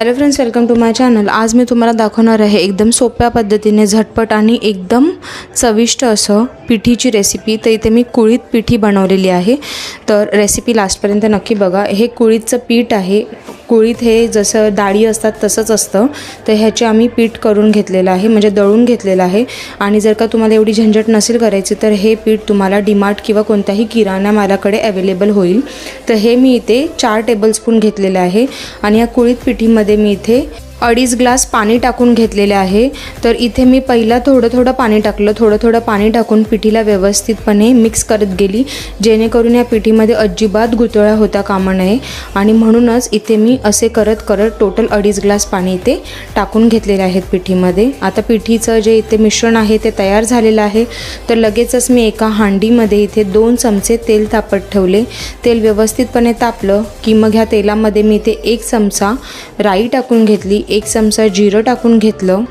Hello friends welcome to my channel आज मी तुम्हाला दाखवणार आहे एकदम सोप्या पद्धतीने झटपट आणि एकदम चविष्ट असं पिठीची रेसिपी तर इथे मी कुळीत पिठी बनवलेली आहे. तर रेसिपी लास्टपर्यंत नक्की बघा. हे कुळीतचं पीठ आहे. कुळीत हे जसं डाळी असतात तसंच असतं. तर ह्याचे आम्ही पीठ करून घेतलेलं आहे म्हणजे दळून घेतलेलं आहे. आणि जर का तुम्हाला एवढी झंझट नसेल करायची तर हे पीठ तुम्हाला डिमार्ट किंवा कोणत्याही किराणा मालाकडे अवेलेबल होईल. तर हे मी इथे चार टेबलस्पून घेतलेलं आहे. आणि या कुळीत पिठीमध्ये मी इथे अडीच ग्लास पाणी टाकून घेतलेले आहे. तर इथे मी पहिला थोडं थोडं पाणी टाकलं. थोडं थोडं पाणी टाकून पिठीला व्यवस्थितपणे मिक्स करत गेली. जेणेकरून या पिठीमध्ये अजिबात गुतळ्या होता कामा नये. आणि म्हणूनच इथे मी असे करत करत टोटल अडीच ग्लास पाणी इथे टाकून घेतलेले आहेत पिठीमध्ये. आता पिठीचं जे इथे मिश्रण आहे ते तयार झालेलं आहे. तर लगेचच मी एका हांडीमध्ये इथे दोन चमचे तेल तापत ठेवले. तेल व्यवस्थितपणे तापलं. की मग ह्या तेलामध्ये मी इथे एक चमचा राई टाकून घेतली. एक चमचा जिरं टाकून घेतलं.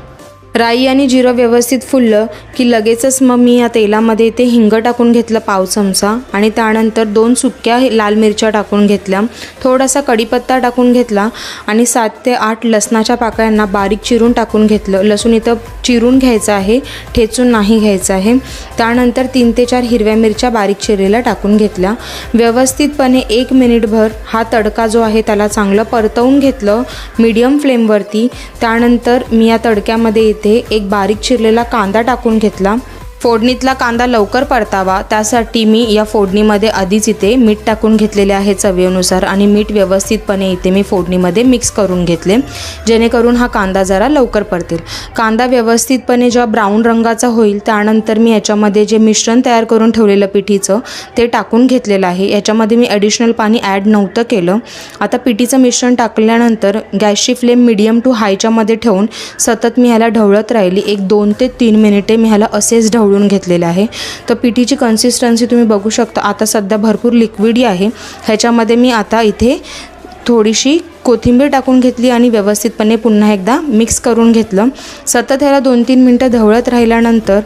राई आणि जिरं व्यवस्थित फुललं की लगेचच मग मी या तेलामध्ये ते हिंग टाकून घेतलं पाव चमचा आणि त्यानंतर दोन सुक्या लाल मिरच्या टाकून घेतल्या. थोडासा कढीपत्ता टाकून घेतला आणि सात ते आठ लसणाच्या पाकळ्यांना बारीक चिरून टाकून घेतलं. लसूण इथं चिरून घ्यायचं आहे ठेचून नाही घ्यायचं आहे. त्यानंतर तीन ते चार हिरव्या मिरच्या बारीक चिरेला टाकून घेतल्या. व्यवस्थितपणे एक मिनिटभर हा तडका जो आहे त्याला चांगलं परतवून घेतलं मीडियम फ्लेमवरती. त्यानंतर मी या तडक्यामध्ये इथे एक बारीक चिरलेला कांदा टाकून घेतला. फोडणीतला कांदा लवकर परतावा त्यासाठी मी या फोडणीमध्ये आधीच इथे मीठ टाकून घेतलेले आहे चवीनुसार आणि मीठ व्यवस्थितपणे इथे मी फोडणीमध्ये मिक्स करून घेतले जेणेकरून हा कांदा जरा लवकर परतेल. कांदा व्यवस्थितपणे जेव्हा ब्राऊन रंगाचा होईल त्यानंतर मी याच्यामध्ये जे मिश्रण तयार करून ठेवलेलं पिठीचं ते टाकून घेतलेलं आहे. याच्यामध्ये मी ॲडिशनल पाणी ॲड नव्हतं केलं. आता पिठीचं मिश्रण टाकल्यानंतर गॅसची फ्लेम मिडियम टू हायच्यामध्ये ठेवून सतत मी ह्याला ढवळत राहिली. एक दोन ते तीन मिनिटे मी ह्याला असेच ढवळून घेतलेलं आहे. तर पिठीची कन्सिस्टन्सी तुम्ही बघू शकता. आता सध्या भरपूर लिक्विडी आहे. ह्याच्यामध्ये मी आता इथे थोडीशी कोथिंबीर टाकून घेतली आणि व्यवस्थितपणे पुन्हा एकदा मिक्स करून घेतलं. सतत ह्याला दोन तीन मिनटं ढवळत राहिल्यानंतर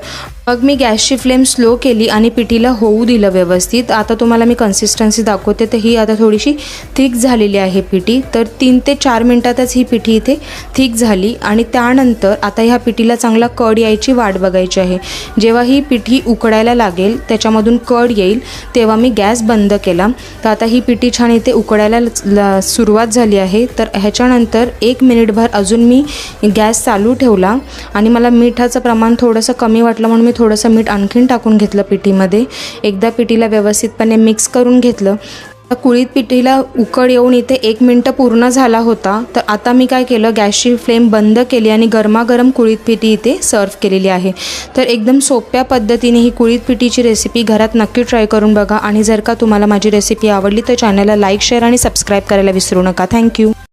मग मी गॅसची फ्लेम स्लो केली आणि पिठीला होऊ दिलं व्यवस्थित. आता तुम्हाला मी कन्सिस्टन्सी दाखवते. तर ही आता थोडीशी थिक झालेली आहे पिठी तर तीन ते चार मिनटातच ही पिठी इथे थिक झाली. आणि त्यानंतर आता ह्या पिठीला चांगला कड यायची वाट बघायची आहे. जेव्हा ही पिठी उकडायला लागेल त्याच्यामधून कड येईल तेव्हा मी गॅस बंद केला. तर आता ही पिठी छान इथे उकडायला ल- सुरुवात झाली आहे. तर ह्याच्यानंतर एक मिनिटभर अजून मी गॅस चालू ठेवला. आणि मला मिठाचं प्रमाण थोडंसं कमी वाटलं म्हणून मी थोडंसं मीठ आणखीन टाकून घेतलं पिठीमध्ये. एकदा पिठीला व्यवस्थितपणे मिक्स करून घेतलं. कुळीत पिठीला उकड येऊन इथे एक मिनटं पूर्ण झाला होता. तर आता मी काय केलं गॅसची फ्लेम बंद केली आणि गरमागरम कुळीत पिठी इथे सर्व केलेली आहे. तर एकदम सोप्या पद्धतीने ही कुळीत पिठीची रेसिपी घरात नक्की ट्राय करून बघा. आणि जर का तुम्हाला माझी रेसिपी आवडली तर चॅनलला लाईक शेअर आणि सबस्क्राईब करायला विसरू नका. थँक्यू